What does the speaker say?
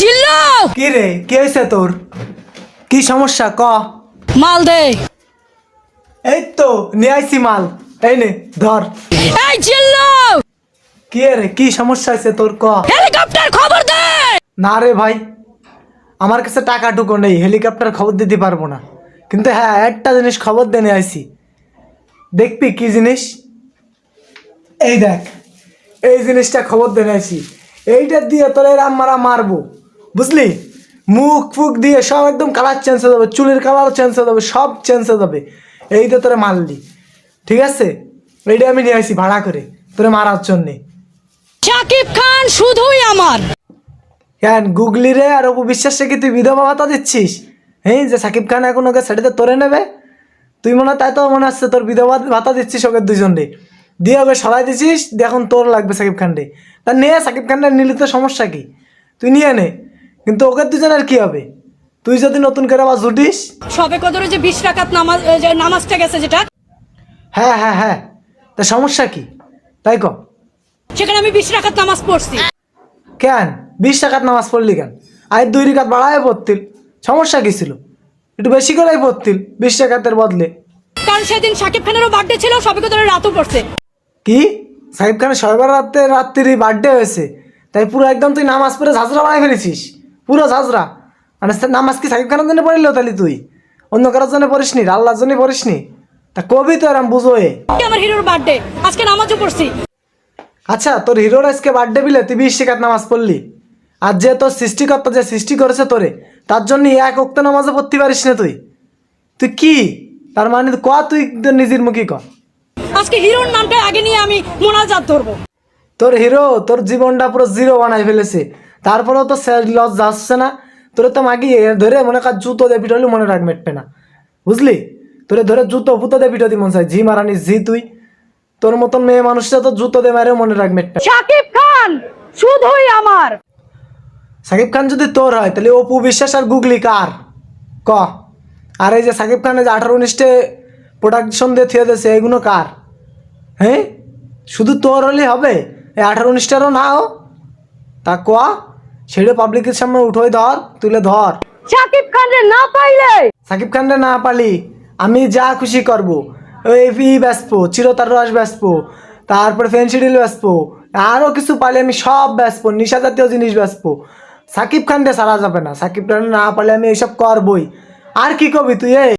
জিল্লো! কি রে? কি হয়েছে তোর? কি সমস্যা? ক। মাল দে। এই তো নিয়ে আইছি মাল। এই নে ধর। এই জিল্লো! কি রে? কি সমস্যা হয়েছে তোর? ক। হেলিকপ্টার খবর দে! না রে ভাই আমার কাছে টাকাটুকু নেই হেলিকপ্টার খবর দিতে পারব না। কিন্তু হ্যাঁ একটা জিনিস খবর দিয়ে নিয়ে আইছি। দেখবি কি জিনিস? এই দেখ এই জিনিসটা খবর দিয়ে নিয়ে আইছি। এইটা দিয়ে তোর এরা মারা মারবো। বুঝলি? মুখ ফুক দিয়ে সব একদম কালার চেঞ্জ হয়ে যাবে চুলের কালার চেঞ্জ হয়ে যাবে সব চেঞ্জ হয়ে যাবে। এইটা তোরে মারলি ঠিক আছে? এইটা আমি নিয়ে আসি ভাড়া করে তোরে মারার জন্যে। শাকিব খান শুধুই আমার। কেন গুগলি রে আর অপু বিশ্বাসে কি তুই বিধবা ভাতা দিচ্ছিস? হ্যাঁ যে সাকিব খান এখন ওকে সেটাতে তোরে নেবে। তুই মনে হয় তাই তো মনে হচ্ছে তোর বিধবা ভাতা দিচ্ছিস ওকে দুজন রে দিয়ে ওকে সরাই দিচ্ছিস দিয়ে এখন তোর লাগবে সাকিব খান রে তা নিয়ে সাকিব খানটা নিলে তো সমস্যা কি? তুই নিয়ে নে। কিন্তু ওকে দুজনের কি হবে? তুই যদি নতুন করে আবার জুটিস? সবে কদরে যে বিশ রাকাত নামাজ যে নামাজটা গেছে যেটা? হ্যাঁ হ্যাঁ হ্যাঁ। তা সমস্যা কি? তাই ক সেখানে আমি বিশ রাকাত নামাজ পড়ছি। কেন? বিশ টাকার নামাজ পড়লি কেন? আয় দুই রিকাত বাড়ায় পড়তিল। সমস্যা কি ছিল? একটু বেশি করেই পড়তিল বিশ টাকাতের বদলে। কারণ সেদিন শাকিব খানেরও বার্থডে ছিল সবে কদরে রাতও পড়ছে। কি? সাহিব খানের শনিবার রাতে রাত্রি বার্থডে হয়েছে। তাই পুরো একদম তুই নামাজ পড়ে ঝাঁঝরা বানাই ফেলেছিস। পুরো ঝাঁঝরা মানে নামাজ কি সাহিব খানের জন্য পড়িল তাহলে তুই? অন্য কারোর জন্য পড়িস নি আল্লাহর জন্য পড়িস নি? তা কবি তো এরম বুঝো এ আমার হিরোর বার্থডে আজকে নামাজও পড়ছি। আচ্ছা তোর হিরোর আজকে বার্থডে বিলে তুই বিশ টাকার নামাজ পড়লি। আর যে তোর সৃষ্টিকর্তা যে সৃষ্টি করেছে তোরে তার জন্য এক অক্ত নামাজও পড়তে পারিস না তুই। তুই কি? তার মানে ক তুই নিজের মুখে ক? আজকে হিরোর নামটা আগে নিয়ে আমি মোনাজাত ধরবো। তোর হিরো তোর জীবনটা পুরো জিরো বানাই ফেলেছে। তারপরেও তো লস যাচ্ছে না। তোরে তো মাগি ধরে মনে কর জুতো দিয়ে পিটালি মনে রাখ মেটবে না। বুঝলি? তোরে ধরে জুতো ফুতো দিয়ে পিটাতি মনে চাই জি মারানি ঝি তুই। তোর মতন মেয়ে মানুষটা তো জুতো দে মারেও মনে রাখ মেটবে না। শাকিব খান শুধুই আমার। সাকিব খান যদি তোর হয় তাহলে অপু বিশ্বাস আর গুগলি কার? ক? আর এই যে সাকিব খানের যে আঠারো উনিশটে প্রোডাকশন দিয়ে থিয়ে দিয়েছে এগুলো কার? হ্যাঁ? শুধু তোর হলে হবে? এই আঠারো উনিশটারও নাও তা ক? সেটা পাবলিকের সামনে উঠোই ধর তুলে ধর। শাকিব খান রে না পাইলে? সাকিব খানরে না পালি আমি যা খুশি করব। ই বেসবো চিরতার রস বেসবো তারপরে ফেন্সিডিল বেসবো আরও কিছু পালি আমি সব বেসবো নিশা জাতীয় জিনিস বেসবো সাকিব খানরে সারা যাবে না সাকিব খান না পারলে আমি এইসব করবই। আর কি কবি তুই এই?